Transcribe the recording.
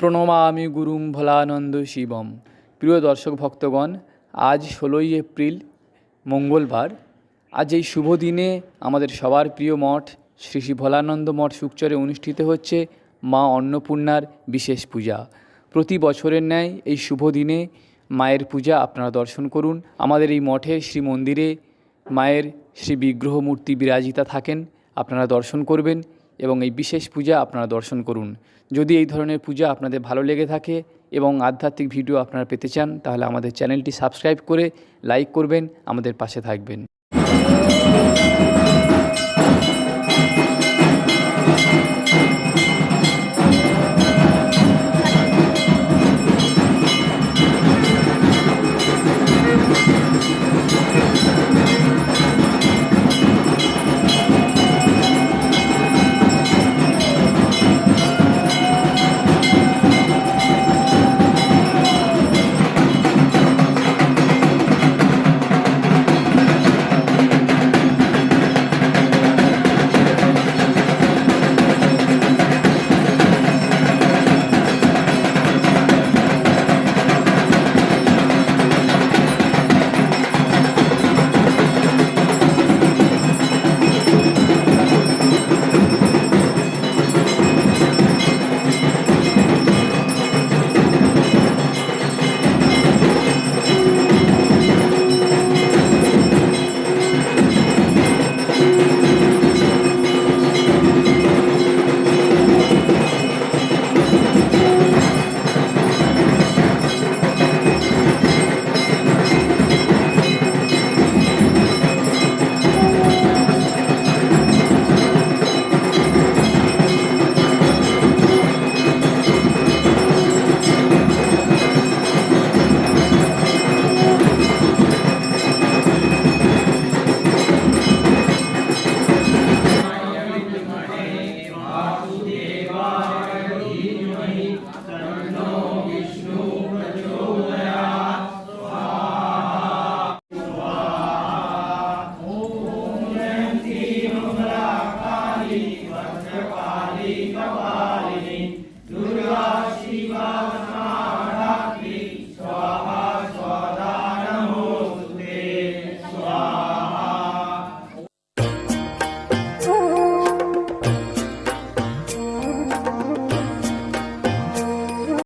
প্রণমামি গুরুম ভোলানন্দ শিবম। প্রিয় দর্শক ভক্তগণ, আজ ষোলোই এপ্রিল, মঙ্গলবার। আজ এই শুভ দিনে আমাদের সবার প্রিয় মঠ শ্রী শ্রী ভোলানন্দ মঠ সুকচরে অনুষ্ঠিত হচ্ছে মা অন্নপূর্ণার বিশেষ পূজা। প্রতি বছরের ন্যায় এই শুভ দিনে মায়ের পূজা আপনারা দর্শন করুন। আমাদের এই মঠে শ্রী মন্দিরে মায়ের শ্রী বিগ্রহ মূর্তি বিরাজিতা থাকেন। আপনারা দর্শন করবেন। এবং এই বিশেষ পূজা আপনারা দর্শন করুন। যদি এই ধরনের পূজা আপনাদের ভালো লেগে থাকে এবং আধ্যাত্মিক ভিডিও আপনারা পেতে চান, তাহলে আমাদের চ্যানেলটি সাবস্ক্রাইব করে লাইক করবেন, আমাদের পাশে থাকবেন। There are no